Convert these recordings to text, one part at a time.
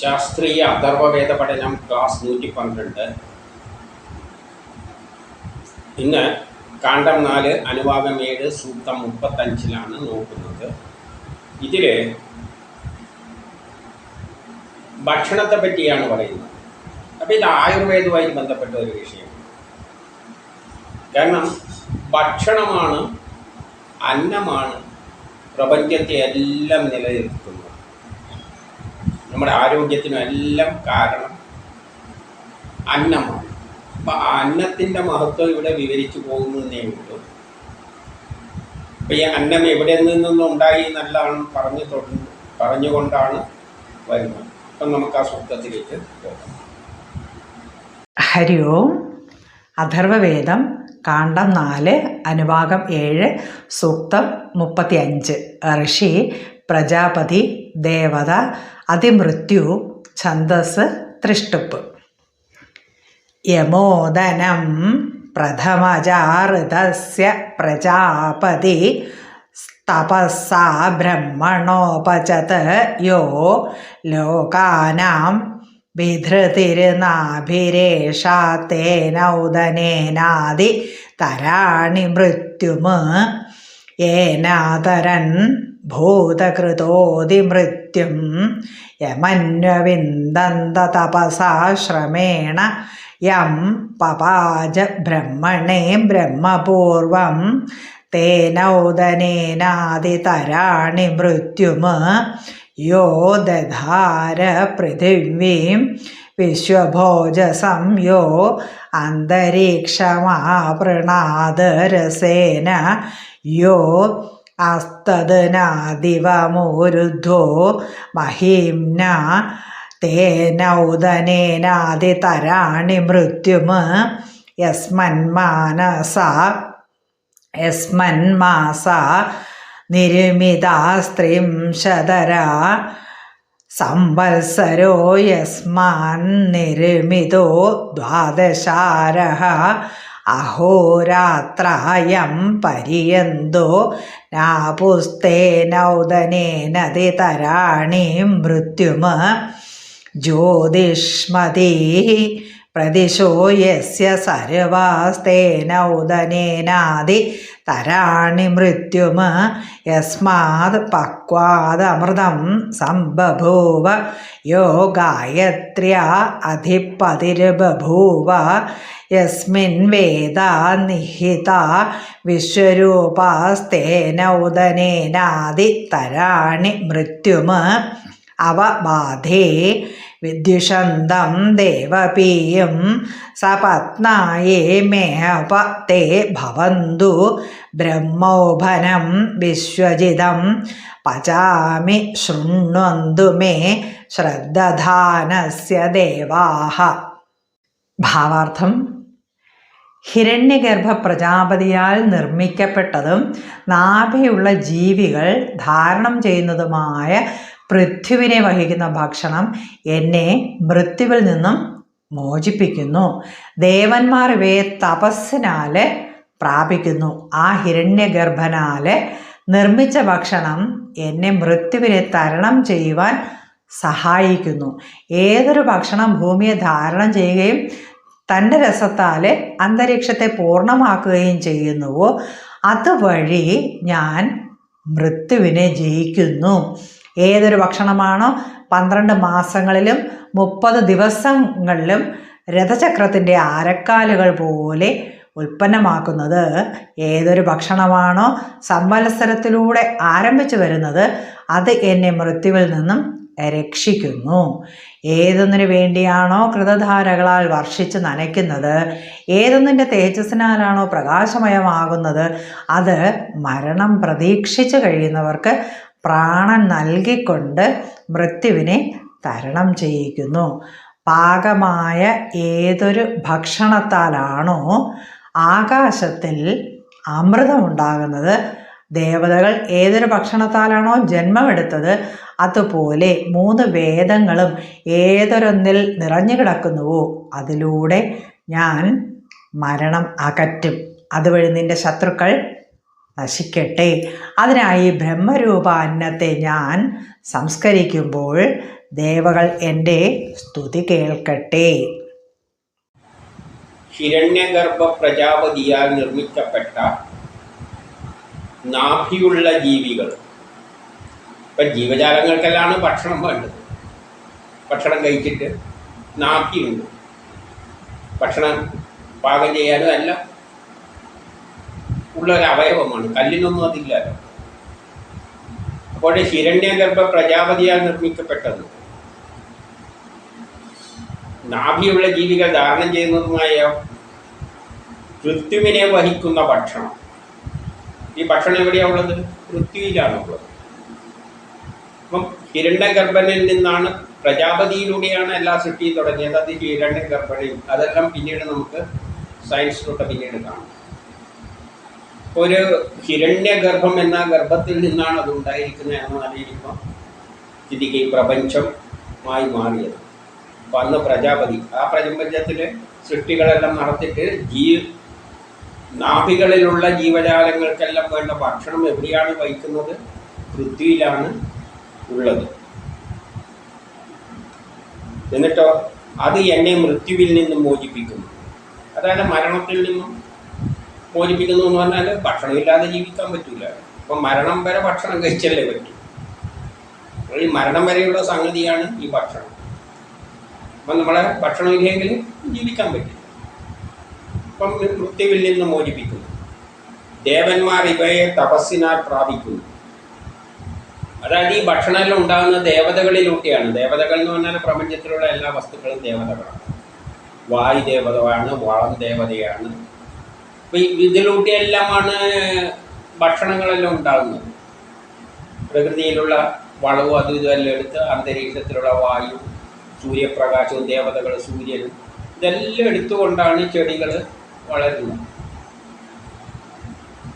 ശാസ്ത്രീയ അഥർവവേദ പഠനം ക്ലാസ് നൂറ്റി പന്ത്രണ്ട് ഇന്ന് കാണ്ഡം നാല് അനുവാദം ഏഴ് സൂക്തം മുപ്പത്തഞ്ചിലാണ് നോക്കുന്നത്. ഇതിൽ ഭക്ഷണത്തെ പറ്റിയാണ് പറയുന്നത്. അപ്പോൾ ഇത് ആയുർവേദവുമായി ബന്ധപ്പെട്ട ഒരു വിഷയം. കാരണം ഭക്ഷണമാണ് അന്നമാണ് പ്രപഞ്ചത്തെ എല്ലാം നിലനിർത്തുന്നത്. നമ്മുടെ ആരോഗ്യത്തിനും എല്ലാം കാരണം അന്നമാണ്. അപ്പം ആ അന്നത്തിന്റെ മഹത്വം ഇവിടെ വിവരിച്ചു പോകുന്നതേ ഉള്ളൂ. അപ്പം ഈ അന്നം എവിടെ നിന്നും ഉണ്ടായി എന്നെല്ലാം പറഞ്ഞു തുടങ്ങി പറഞ്ഞുകൊണ്ടാണ് വരുന്നത്. അപ്പം നമുക്ക് ആ സൂക്തത്തിലേക്ക് പോകാം. ഹരി ഓം. അഥർവവേദം കാണ്ടം നാല് അനുഭാഗം ഏഴ് സൂക്തം മുപ്പത്തി അഞ്ച് ഋഷി പ്രജാപതി ദേവത അതിമൃത്യു ഛന്ദസ് തൃഷ്ടുപ്പ് യമോദനം പ്രഥമജാഋതസ്യ പ്രജാപതി തപസ്സാ ബ്രഹ്മണോപചത് യോ ലോകാനാം വിധൃതിരുനാഭിരേഷാത്തേനൗദനേനാദി തരാണി മൃത്യുമ ഏനാതരൻ ഭൂതകൃതോതിമൃത്യും യമന്വവിന്ദന്ത തപസാ ശ്രമേണ യം പപാജ ബ്രഹ്മണേ ബ്രഹ്മപൂർവം തേനൗദനേനാദിതരാണി മൃത്യുമ യോ ദധാര പൃഥിവീം വിശ്വഭോജസം യോ അന്തരീക്ഷമാപൃണാദരസേന യോ അസ്തദനാദിവമൂരുദ്ധോ മഹീംന തേനൗദനേനാദിതരാണി മൃത്യുമ യസ്മന്മാനസ യസ്മന്മാസ നിരുമിതാ സ്ത്രീംശതര സംവത്സരോ യസ്മാൻ നിരുമിതോ ദ്വാദശാരः അഹോരാത്രായം പര്യന്തോ നാപുസ്തേനൗദനേനതി തരാണി മൃത്യുമ ജ്യോതിഷ്മതി പ്രതിശോ യസ്യ തരാണി മൃത്യുമ യസ്മാത് പക്വാദമൃതം സംബഭൂവ യോ ഗായത്ര്യ അധിപതിർബൂവ യസ്മിൻ വേദ നിഹിത വിശ്വരൂപാസ്തേനൗദനേനാദി തരാണി മൃത്യുമ അവബാധേ विद्युषन्दं देवपीयं सपत्नाये मे अपते भवन्तु ब्रह्मौभनं विश्वजिदं पचामि शृण्वन्तु मे श्रद्दधानस्य देवाः। भावार्थं ഹിരണ്യഗർഭ പ്രജാപതിയാൽ നിർമ്മിക്കപ്പെട്ടതും നാഭയുള്ള ജീവികൾ ധാരണം ചെയ്യുന്നതുമായ പൃഥ്വിനെ വഹിക്കുന്ന ഭക്ഷണം എന്നെ മൃത്യുവിൽ നിന്നും മോചിപ്പിക്കുന്നു. ദേവന്മാർ ഇവയെ തപസ്സിനാല് പ്രാപിക്കുന്നു. ആ ഹിരണ്യഗർഭനാല് നിർമ്മിച്ച ഭക്ഷണം എന്നെ മൃത്യുവിനെ തരണം ചെയ്യുവാൻ സഹായിക്കുന്നു. ഏതൊരു ഭക്ഷണം ഭൂമിയെ ധാരണം ചെയ്യുകയും തന്റെ രസത്താൽ അന്തരീക്ഷത്തെ പൂർണമാക്കുകയും ചെയ്യുന്നുവോ? അതുവഴി ഞാൻ മൃത്യുവിനെ ജയിക്കുന്നു. ഏതൊരു ഭക്ഷണമാണോ പന്ത്രണ്ട് മാസങ്ങളിലും മുപ്പത് ദിവസങ്ങളിലും രഥചക്രത്തിന്റെ ആരക്കാലുകൾ പോലെ ഉൽപ്പന്നമാക്കുന്നത്. ഏതൊരു ഭക്ഷണമാണോ സംവത്സരത്തിലൂടെ ആരംഭിച്ചു വരുന്നത് അത് എന്നെ മൃത്യുവിൽ നിന്നും രക്ഷിക്കുന്നു. ഏതൊന്നിനു വേണ്ടിയാണോ കൃതധാരകളാൽ വർഷിച്ച് നനയ്ക്കുന്നത്? ഏതൊന്നിന്റെ തേജസ്സിനാലാണോ പ്രകാശമയമാകുന്നത്? അത് മരണം പ്രതീക്ഷിച്ച് കഴിയുന്നവർക്ക് പ്രാണൻ നൽകിക്കൊണ്ട് മൃത്യുവിനെ തരണം ചെയ്യിക്കുന്നു. പാകമായ ഏതൊരു ഭക്ഷണത്താലാണോ ആകാശത്തിൽ അമൃതമുണ്ടാകുന്നത്? ദേവതകൾ ഏതൊരു ഭക്ഷണത്താലാണോ ജന്മമെടുത്തത്? അതുപോലെ മൂന്ന് വേദങ്ങളും ഏതൊരൊന്നിൽ നിറഞ്ഞു കിടക്കുന്നുവോ അതിലൂടെ ഞാൻ മരണം അകറ്റും. അതുവഴി നിന്റെ ശത്രുക്കൾ നശിക്കട്ടെ. അതിനായി ബ്രഹ്മരൂപ അന്നത്തെ ഞാൻ സംസ്കരിക്കുമ്പോൾ ദേവകൾ എന്റെ സ്തുതി കേൾക്കട്ടെ. ഹിരണ്യഗർഭ പ്രജാപതിയാൽ നിർമ്മിക്കപ്പെട്ട നാഭിയുള്ള ജീവികൾ. ഇപ്പം ജീവജാലങ്ങൾക്കെല്ലാം ഭക്ഷണം വേണ്ടത്. ഭക്ഷണം കഴിച്ചിട്ട് നാക്കിയുണ്ട്. ഭക്ഷണം പാകം ചെയ്യാനും അല്ല. ഉള്ള കല്ലിനൊന്നും അതില്ലല്ലോ അപ്പോൾ ഹിരണ്യഗർഭ പ്രജാപതിയാൽ നിർമ്മിക്കപ്പെട്ടത്. നാഭിയുള്ള ജീവികൾ ധാരണം ചെയ്യുന്നതുമായ പൃഥ്വിനെ വഹിക്കുന്ന ഭക്ഷണം. ഈ ഭക്ഷണം എവിടെയാണ് ഉള്ളത്? പൃഥ്വിയിലാണ് ഉള്ളത്. അപ്പം ഹിരണ്യഗർഭനിൽ നിന്നാണ് പ്രജാപതിയിലൂടെയാണ് എല്ലാ സൃഷ്ടിയും തുടങ്ങിയത്. അത് ഹിരണ്യഗർഭനിൽ. അതെല്ലാം പിന്നീട് നമുക്ക് സയൻസിലൂടെ പിന്നീട് കാണാം. ഒരു ഹിരണ്യഗർഭം എന്ന ഗർഭത്തിൽ നിന്നാണ് അത് ഉണ്ടായിരിക്കുന്നത് എന്ന് അറിയിക്കുമ്പോൾ സ്ഥിതിക്ക് പ്രപഞ്ചമായി മാറിയത്. അപ്പം അന്ന് പ്രജാപതി ആ പ്രപഞ്ചത്തിൽ സൃഷ്ടികളെല്ലാം നടത്തിയിട്ട് ജീ നാഭികളിലുള്ള ജീവജാലങ്ങൾക്കെല്ലാം വേണ്ട ഭക്ഷണം എവിടെയാണ് വഹിക്കുന്നത്? പൃഥ്വിയിലാണ് ഉള്ളത്. എന്നിട്ടോ അത് എന്നെ മൃത്യുവിൽ നിന്നും മോചിപ്പിക്കുന്നു. അതായത് മരണത്തിൽ നിന്നും മോചിപ്പിക്കുന്നു എന്ന് പറഞ്ഞാൽ ഭക്ഷണമില്ലാതെ ജീവിക്കാൻ പറ്റില്ല അപ്പം മരണം വരെ ഭക്ഷണം കഴിച്ചല്ലേ പറ്റൂ. ഈ മരണം വരെയുള്ള സംഗതിയാണ് ഈ ഭക്ഷണം. അപ്പം നമ്മളെ ഭക്ഷണമില്ലെങ്കിൽ ജീവിക്കാൻ പറ്റില്ല. അപ്പം മൃത്യുവിൽ നിന്നും മോചിപ്പിക്കുന്നു. ദേവന്മാർ ഇവയെ തപസ്സിനാൽ പ്രാപിക്കുന്നു. അതായത് ഈ ഭക്ഷണമെല്ലാം ഉണ്ടാകുന്ന ദേവതകളിലൂടെയാണ്. ദേവതകൾ എന്ന് പറഞ്ഞാൽ പ്രപഞ്ചത്തിലുള്ള എല്ലാ വസ്തുക്കളും ദേവതകളാണ്. വായു ദേവതയാണ് വളം ദേവതയാണ്. അപ്പം ഇതിലൂടെയെല്ലാമാണ് ഭക്ഷണങ്ങളെല്ലാം ഉണ്ടാകുന്നത്. പ്രകൃതിയിലുള്ള വളവും അതും ഇതുമെല്ലാം എടുത്ത് അന്തരീക്ഷത്തിലുള്ള വായു സൂര്യപ്രകാശവും ദേവതകൾ സൂര്യനും ഇതെല്ലാം എടുത്തുകൊണ്ടാണ് ചെടികൾ വളരുന്നത്.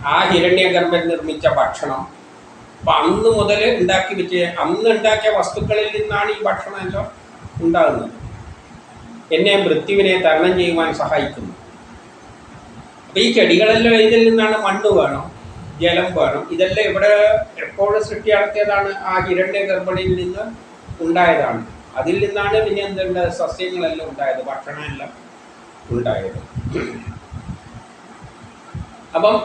ആ ഹിരണ്യഗർഭൻ നിർമ്മിച്ച ഭക്ഷണം അപ്പം അന്ന് മുതൽ ഉണ്ടാക്കി വെച്ച് അന്ന് ഉണ്ടാക്കിയ വസ്തുക്കളിൽ നിന്നാണ് ഈ ഭക്ഷണമെല്ലാം ഉണ്ടാകുന്നത്. എന്നെ മൃത്യുവിനെ തരണം ചെയ്യുവാൻ സഹായിക്കുന്നു. അപ്പം ഈ ചെടികളെല്ലാം ഇതിൽ നിന്നാണ് മണ്ണ് വേണം ജലം വേണം. ഇതെല്ലാം ഇവിടെ എപ്പോഴും സൃഷ്ടി നടത്തിയതാണ് ആ ഹിരണ്യ ഗർഭണിയിൽ നിന്ന് ഉണ്ടായതാണ്. അതിൽ നിന്നാണ് പിന്നെ എന്തുണ്ട് സസ്യങ്ങളെല്ലാം ഉണ്ടായത് ഭക്ഷണമെല്ലാം ഉണ്ടായത്. അപ്പം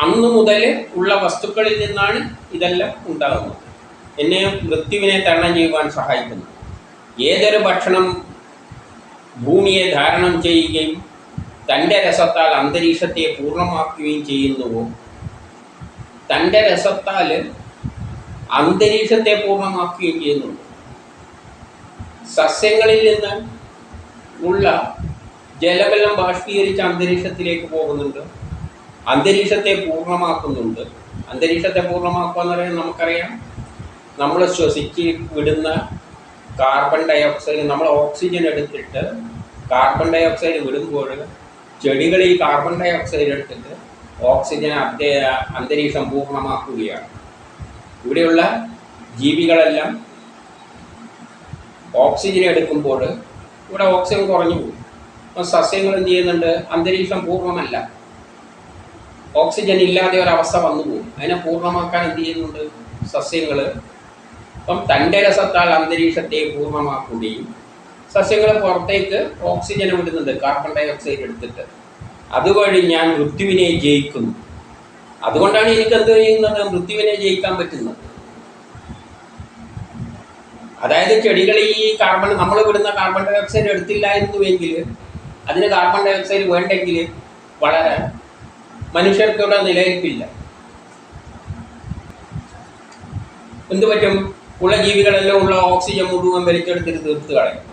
അന്ന് മുതൽ ഉള്ള വസ്തുക്കളിൽ നിന്നാണ് ഇതെല്ലാം ഉണ്ടാകുന്നത്. എന്നെ മൃത്യുവിനെ തരണം ചെയ്യുവാൻ സഹായിക്കുന്നു. ഏതൊരു ഭക്ഷണം ഭൂമിയെ ധാരണം ചെയ്യുകയും തന്റെ രസത്താൽ അന്തരീക്ഷത്തെ പൂർണമാക്കുകയും ചെയ്യുന്നുവോ? തന്റെ രസത്താൽ അന്തരീക്ഷത്തെ പൂർണമാക്കുകയും ചെയ്യുന്നുണ്ട് സസ്യങ്ങളിൽ നിന്ന് ഉള്ള ജലമെല്ലാം ബാഷ്പീകരിച്ച് അന്തരീക്ഷത്തിലേക്ക് പോകുന്നുണ്ട്? അന്തരീക്ഷത്തെ പൂർണമാക്കുന്നുണ്ട്. അന്തരീക്ഷത്തെ പൂർണമാക്കുക എന്ന് പറയുന്നത് നമുക്കറിയാം. നമ്മൾ ശ്വസിച്ച് വിടുന്ന കാർബൺ ഡൈ ഓക്സൈഡ് നമ്മൾ ഓക്സിജൻ എടുത്തിട്ട് കാർബൺ ഡൈ ഓക്സൈഡ് വിടുമ്പോൾ ചെടികൾ ഈ കാർബൺ ഡൈ ഓക്സൈഡ് എടുത്തിട്ട് ഓക്സിജൻ അദ്ദേഹ അന്തരീക്ഷം പൂർണമാക്കുകയാണ്. ഇവിടെയുള്ള ജീവികളെല്ലാം ഓക്സിജൻ എടുക്കുമ്പോൾ ഇവിടെ ഓക്സിജൻ കുറഞ്ഞു പോകും. അപ്പം സസ്യങ്ങൾ എന്ത് ചെയ്യുന്നുണ്ട്? അന്തരീക്ഷം പൂർണമല്ല. ഓക്സിജൻ ഇല്ലാതെ ഒരവസ്ഥ വന്നു പോകും. അതിനെ പൂർണമാക്കാൻ എന്ത് ചെയ്യുന്നുണ്ട്? സസ്യങ്ങൾ അപ്പം തന്റെ രസത്താൽ അന്തരീക്ഷത്തെ പൂർണമാക്കുകയും സസ്യങ്ങൾ പുറത്തേക്ക് ഓക്സിജൻ വിടുന്നുണ്ട് കാർബൺ ഡൈ ഓക്സൈഡ് എടുത്തിട്ട്. അതുവഴി ഞാൻ മൃത്യുവിനെ ജയിക്കുന്നു. അതുകൊണ്ടാണ് എനിക്ക് എന്ത് ചെയ്യുന്നത്? മൃത്യുവിനെ ജയിക്കാൻ പറ്റുന്നത്. അതായത് ചെടികൾ ഈ കാർബൺ നമ്മൾ വിടുന്ന കാർബൺ ഡൈ ഓക്സൈഡ് എടുത്തില്ലായിരുന്നുവെങ്കിൽ അതിന് കാർബൺ ഡൈ ഓക്സൈഡ് വേണ്ടെങ്കിൽ വളരെ മനുഷ്യർക്ക് ഇവിടെ നിലനിൽപ്പില്ല. എന്ത് പറ്റും? ഉള്ള ജീവികളെല്ലാം ഉള്ള ഓക്സിജൻ മുഴുവൻ വലിച്ചെടുത്തിട്ട് തീർത്ത് കളയും.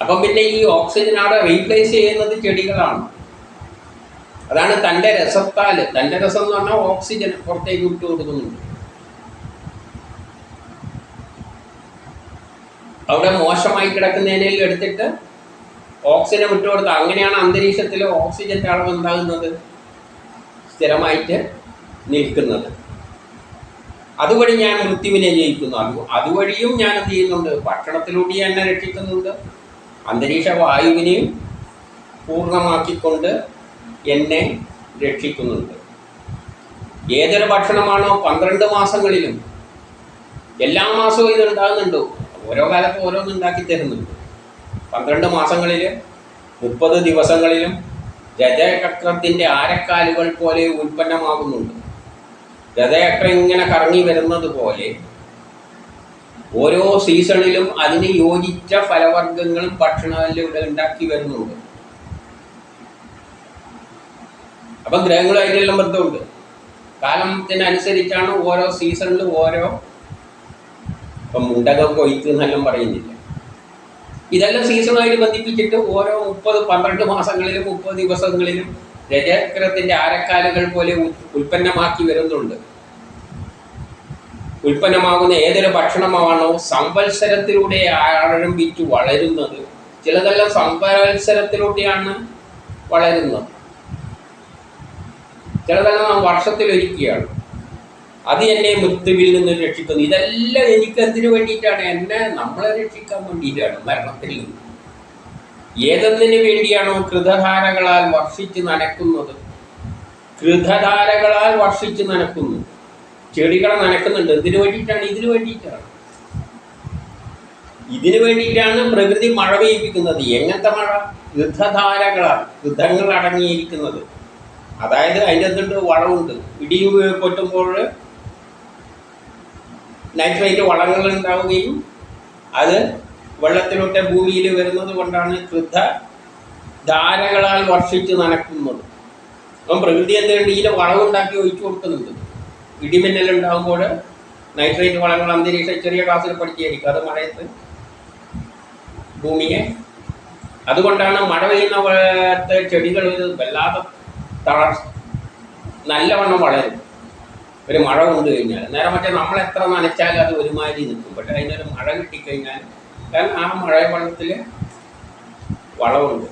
അപ്പം പിന്നെ ഈ ഓക്സിജൻ അവിടെ റീപ്ലേസ് ചെയ്യുന്നത് ചെടികളാണ്. അതാണ് തന്റെ രസത്താൽ തന്റെ രസം എന്ന് പറഞ്ഞാൽ ഓക്സിജൻ പുറത്തേക്ക് വിട്ടു കൊടുക്കുന്നുണ്ട്. അവിടെ മോശമായി കിടക്കുന്നതിനെല്ലാം എടുത്തിട്ട് ഓക്സിജൻ വിട്ടുകൊടുത്ത് അങ്ങനെയാണ് അന്തരീക്ഷത്തിൽ ഓക്സിജന്റെ അളവ് എന്താകുന്നത് സ്ഥിരമായിട്ട് നിൽക്കുന്നത്. അതുവഴി ഞാൻ മൃത്യുവിനെ ജയിക്കുന്നു. അത് അതുവഴിയും ഞാൻ എന്ത് ചെയ്യുന്നുണ്ട്? ഭക്ഷണത്തിലൂടെ എന്നെ രക്ഷിക്കുന്നുണ്ട്. അന്തരീക്ഷ വായുവിനെയും പൂർണമാക്കിക്കൊണ്ട് എന്നെ രക്ഷിക്കുന്നുണ്ട്. ഏതൊരു ഭക്ഷണമാണോ പന്ത്രണ്ട് മാസങ്ങളിലും എല്ലാ മാസവും ഇത് ഉണ്ടാകുന്നുണ്ട്. ഓരോ കാലത്തും ഓരോന്നുണ്ടാക്കി തരുന്നുണ്ട്. പന്ത്രണ്ട് മാസങ്ങളിൽ മുപ്പത് ദിവസങ്ങളിലും രഥചക്രത്തിന്റെ ആരക്കാലുകൾ പോലെ ഉൽപ്പന്നമാകുന്നുണ്ട്. രഥചക്രം ഇങ്ങനെ കറങ്ങി വരുന്നത് പോലെ ഓരോ സീസണിലും അതിന് യോജിച്ച ഫലവർഗങ്ങളും ഭക്ഷണങ്ങളിലൂടെ ഉണ്ടാക്കി വരുന്നുണ്ട്. അപ്പൊ ഗ്രഹങ്ങളുമായിട്ടെല്ലാം ബന്ധമുണ്ട്. കാലത്തിനനുസരിച്ചാണ് ഓരോ സീസണിലും ഓരോ ഇപ്പം മുണ്ടകം കൊയ്ത്ത് എന്നെല്ലാം പറയുന്നില്ല? ഇതെല്ലാം സീസണുമായിട്ട് ബന്ധിപ്പിച്ചിട്ട് ഓരോ മുപ്പത് പന്ത്രണ്ട് മാസങ്ങളിലും മുപ്പത് ദിവസങ്ങളിലും രജചക്രത്തിന്റെ ആരക്കാലുകൾ പോലെ ഉൽ- ഉൽപ്പന്നമാക്കി വരുന്നുണ്ട്. ഉൽപ്പന്നമാകുന്ന ഏതൊരു ഭക്ഷണമാണോ സംവത്സരത്തിലൂടെ ആരംഭിച്ചു വളരുന്നത്. ചിലതെല്ലാം സംവത്സരത്തിലൂടെയാണ് വളരുന്നത്. ചിലതെല്ലാം വർഷത്തിലൊരിക്കുകയാണ് അത് എന്നെ മൃത്യുവിൽ നിന്ന് രക്ഷിക്കുന്നു. ഇതെല്ലാം എനിക്ക് എന്തിനു വേണ്ടിയിട്ടാണ്? എന്നെ നമ്മളെ രക്ഷിക്കാൻ വേണ്ടിയിട്ടാണ് മരണത്തിൽ നിന്ന്. ഏതെന്തിനു വേണ്ടിയാണോ കൃതധാരകളാൽ വർഷിച്ച് നനക്കുന്നത്? കൃതധാരകളാൽ വർഷിച്ച് നനക്കുന്നു. ചെടികളെ നനക്കുന്നുണ്ട്. എന്തിനു വേണ്ടിയിട്ടാണ്? ഇതിനു വേണ്ടിയിട്ടാണ്. ഇതിനു വേണ്ടിയിട്ടാണ് പ്രകൃതി മഴ പെയ്യിപ്പിക്കുന്നത്. എങ്ങനത്തെ മഴ? യുദ്ധധാരകളാണ് യുദ്ധങ്ങൾ അടങ്ങിയിരിക്കുന്നത്. അതായത് അതിന്റെ എന്തുണ്ട് വളമുണ്ട് ഇടിയും പൊട്ടുമ്പോൾ നൈട്രേറ്റ് വളങ്ങൾ ഉണ്ടാവുകയും അത് വെള്ളത്തിലോട്ട് ഭൂമിയിൽ വരുന്നത് കൊണ്ടാണ് കൃത ധാരകളാൽ വർഷിച്ച് നനക്കുന്നത്. അപ്പം പ്രകൃതി എന്തുകൊണ്ട് ഇതിൽ വളമുണ്ടാക്കി ഒഴിച്ചു കൊടുക്കുന്നുണ്ട്. ഇടിമിന്നൽ ഉണ്ടാകുമ്പോൾ നൈട്രേറ്റ് വളങ്ങൾ അന്തരീക്ഷ ചെറിയ ക്ലാസ്സിൽ പഠിച്ചായിരിക്കും അത് മഴയത്ത് ഭൂമിയെ. അതുകൊണ്ടാണ് മഴ പെയ്യുന്ന ചെടികൾ ഒരു വല്ലാതെ തളർ നല്ലവണ്ണം വളരും. ഒരു മഴ കൊണ്ടു കഴിഞ്ഞാൽ നേരെ മറ്റേ നമ്മൾ എത്ര നനച്ചാലും അത് ഒരുമാതിരി നിൽക്കും. പക്ഷെ അതിനൊരു മഴ കിട്ടിക്കഴിഞ്ഞാൽ കാരണം ആ മഴ വെള്ളത്തിൽ വളമുണ്ട്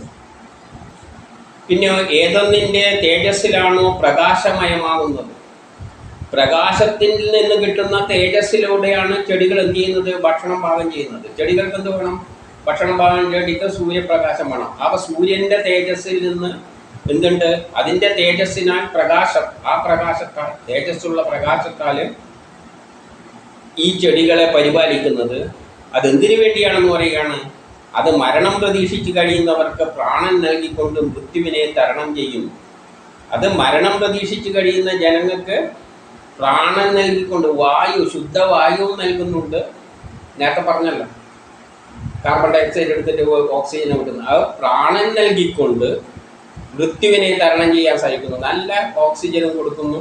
പിന്നെ ഏതൊന്നിന്റെ തേജസ്സിലാണോ പ്രകാശമയമാകുന്നത്? പ്രകാശത്തിൽ നിന്ന് കിട്ടുന്ന തേജസ്സിലൂടെയാണ് ചെടികൾ എന്ത് ചെയ്യുന്നത്? ഭക്ഷണം പാകം ചെയ്യുന്നത്. ചെടികൾക്ക് എന്ത് വേണം? ഭക്ഷണം പാകം ചെടിക്ക് സൂര്യപ്രകാശം വേണം. അപ്പോൾ സൂര്യന്റെ തേജസ്സിൽ നിന്ന് എന്തുണ്ട്? അതിന്റെ തേജസ്സിനാൽ പ്രകാശം. ആ പ്രകാശത്താൽ തേജസ്സുള്ള പ്രകാശത്താൽ ഈ ചെടികളെ പരിപാലിക്കുന്നത് അതെന്തിനു വേണ്ടിയാണെന്ന് പറയുകയാണ്? അത് മരണം പ്രതീക്ഷിച്ച് കഴിയുന്നവർക്ക് പ്രാണൻ നൽകിക്കൊണ്ട് മൃത്യുവിനെ തരണം ചെയ്യും. അത് മരണം പ്രതീക്ഷിച്ച് കഴിയുന്ന ജനങ്ങൾക്ക് പ്രാണൻ നൽകിക്കൊണ്ട് വായു ശുദ്ധവായുവും നൽകുന്നുണ്ട്. നേരത്തെ പറഞ്ഞല്ലോ കാർബൺ ഡയോക്സൈഡ് എടുത്തിട്ട് ഓക്സിജൻ കൊടുക്കുന്നത് അത് പ്രാണൻ നൽകിക്കൊണ്ട് മൃത്യുവിനെ തരണം ചെയ്യാൻ സഹിക്കുന്നു നല്ല ഓക്സിജനും കൊടുക്കുന്നു.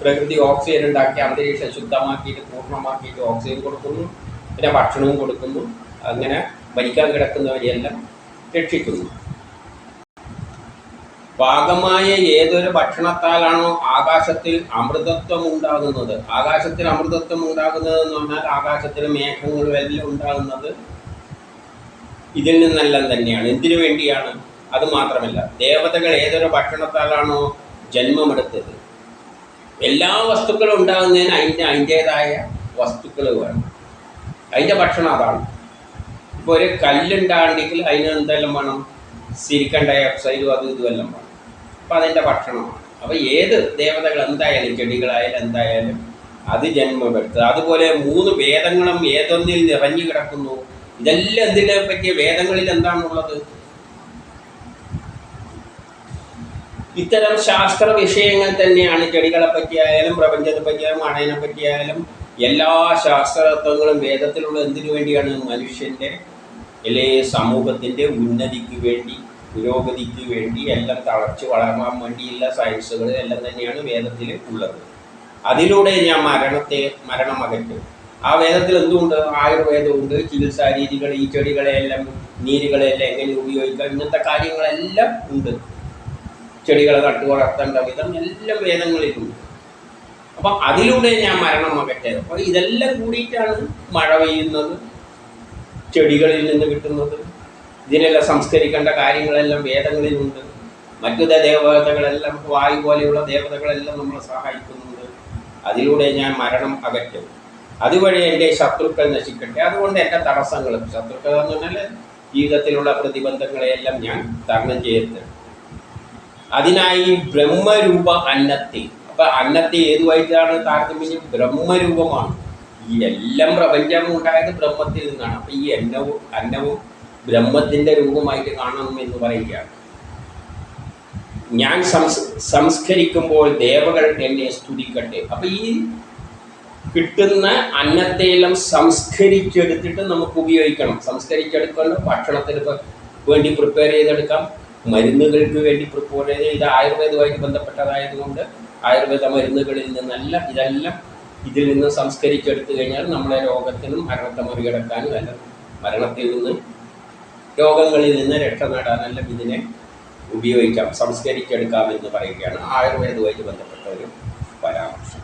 പ്രകൃതി ഓക്സിജൻ ഉണ്ടാക്കി അന്തരീക്ഷം ശുദ്ധമാക്കിയിട്ട് പൂർണമാക്കിയിട്ട് ഓക്സിജൻ കൊടുക്കുന്നു. പിന്നെ ഭക്ഷണവും കൊടുക്കുന്നു. അങ്ങനെ മരിക്കാൻ കിടക്കുന്നവരെയെല്ലാം രക്ഷിക്കുന്നു. പാകമായ ഏതൊരു ഭക്ഷണത്താലാണോ ആകാശത്തിൽ അമൃതത്വം ഉണ്ടാകുന്നത്? ആകാശത്തിൽ അമൃതത്വം ഉണ്ടാകുന്നത് എന്ന് പറഞ്ഞാൽ ആകാശത്തിൽ മേഘങ്ങളും എല്ലാം ഉണ്ടാകുന്നത് ഇതിൽ നിന്നെല്ലാം തന്നെയാണ്. എന്തിനു വേണ്ടിയാണ്? അത് മാത്രമല്ല ദേവതകൾ ഏതൊരു ഭക്ഷണത്താലാണോ ജന്മമെടുത്തത്? എല്ലാ വസ്തുക്കളും ഉണ്ടാകുന്നതിന് അതിന്റെ അതിന്റേതായ വസ്തുക്കൾ വേണം. അതിന്റെ ഭക്ഷണം അതാണ്. ഇപ്പോൾ ഒരു കല്ലുണ്ടാകണമെങ്കിൽ അതിന് എന്തെല്ലാം വേണം? സിലിക്കൺ ഡയോക്സൈഡും അതും ഇതുമെല്ലാം വേണം. അപ്പോൾ അതിന്റെ ഭക്ഷണമാണ് അപ്പോൾ ഏത് ദേവതകൾ എന്തായാലും ചെടികളായാലും എന്തായാലും അത് ജന്മമെടുത്തത്. അതുപോലെ മൂന്ന് വേദങ്ങളും ഏതൊന്നിൽ നിറഞ്ഞു കിടക്കുന്നു? ഇതെല്ലാം ഇതിനെ പറ്റിയ വേദങ്ങളിൽ എന്താണുള്ളത്? ഇത്തരം ശാസ്ത്ര വിഷയങ്ങൾ തന്നെയാണ് ചെടികളെ പറ്റിയായാലും പ്രപഞ്ചത്തെ പറ്റിയായാലും മഴയെ പറ്റിയായാലും എല്ലാ ശാസ്ത്രതത്വങ്ങളും വേദത്തിലുള്ള എന്തിനു വേണ്ടിയാണ് മനുഷ്യന്റെ അല്ലെ സമൂഹത്തിന്റെ ഉന്നതിക്ക് വേണ്ടി പുരോഗതിക്ക് വേണ്ടി എല്ലാം തളച്ചു വളരാൻ വേണ്ടിയുള്ള സയൻസുകൾ എല്ലാം തന്നെയാണ് വേദത്തിൽ ഉള്ളത്. അതിലൂടെ ഞാൻ മരണത്തെ മരണം ആ വേദത്തിൽ എന്തുകൊണ്ട് ആയുർവേദമുണ്ട് ചികിത്സാ രീതികൾ ഈ ചെടികളെയെല്ലാം നീരുകളെല്ലാം എങ്ങനെ ഉപയോഗിക്കാം? ഇങ്ങനത്തെ കാര്യങ്ങളെല്ലാം ഉണ്ട്. ചെടികളെ നട്ടു വളർത്തേണ്ട വിധം എല്ലാം വേദങ്ങളിലുണ്ട്. അപ്പം അതിലൂടെ ഞാൻ മരണം അകറ്റത് അപ്പോൾ ഇതെല്ലാം കൂടിയിട്ടാണ് മഴ പെയ്യുന്നത് ചെടികളിൽ നിന്ന് കിട്ടുന്നത് ഇതിനെല്ലാം സംസ്കരിക്കേണ്ട കാര്യങ്ങളെല്ലാം വേദങ്ങളിലുണ്ട്. മറ്റു ദേവതകളെല്ലാം വായു പോലെയുള്ള ദേവതകളെല്ലാം നമ്മളെ സഹായിക്കുന്നുണ്ട്. അതിലൂടെ ഞാൻ മരണം അകറ്റും. അതുവഴി എന്റെ ശത്രുക്കൾ നശിക്കട്ടെ. അതുകൊണ്ട് എന്റെ തടസ്സങ്ങളും ശത്രുക്കൾ എന്ന് പറഞ്ഞാൽ ജീവിതത്തിലുള്ള പ്രതിബന്ധങ്ങളെയെല്ലാം ഞാൻ തരണം ചെയ്യട്ടെ. അതിനായി ബ്രഹ്മരൂപ അന്നത്തെ. അപ്പൊ അന്നത്തെ ഏതുമായിട്ടാണ് താരതമ്യം ബ്രഹ്മരൂപമാണ്. ഈ എല്ലാം പ്രപഞ്ചം ഉണ്ടായത് ബ്രഹ്മത്തിൽ നിന്നാണ്. അപ്പൊ ഈ അന്നവും അന്നവും ബ്രഹ്മത്തിന്റെ രൂപമായിട്ട് കാണണം എന്ന് പറയുകയാണ്. ഞാൻ സംസ് സംസ്കരിക്കുമ്പോൾ ദേവകൾ എന്നെ സ്തുതിക്കട്ടെ. അപ്പൊ ഈ കിട്ടുന്ന അന്നത്തെയെല്ലാം സംസ്കരിച്ചെടുത്തിട്ട് നമുക്ക് ഉപയോഗിക്കണം. സംസ്കരിച്ചെടുക്കേണ്ട ഭക്ഷണത്തിന് വേണ്ടി പ്രിപ്പയർ ചെയ്തെടുക്കാം. മരുന്നുകൾക്ക് വേണ്ടി പ്രിപ്പോർട്ട് ഇത് ആയുർവേദവുമായിട്ട് ബന്ധപ്പെട്ടതായതുകൊണ്ട് ആയുർവേദ മരുന്നുകളിൽ നിന്നെല്ലാം ഇതെല്ലാം ഇതിൽ നിന്ന് സംസ്കരിച്ചെടുത്തു കഴിഞ്ഞാൽ നമ്മളെ രോഗത്തിനും മരണത്തെ മറികടക്കാനും അല്ല മരണത്തിൽ നിന്ന് രോഗങ്ങളിൽ നിന്ന് രക്ഷ നേടാനെല്ലാം ഇതിനെ ഉപയോഗിക്കാം സംസ്കരിച്ചെടുക്കാം എന്ന് പറയുകയാണ് ആയുർവേദവുമായിട്ട് ബന്ധപ്പെട്ട ഒരു പരാമർശം.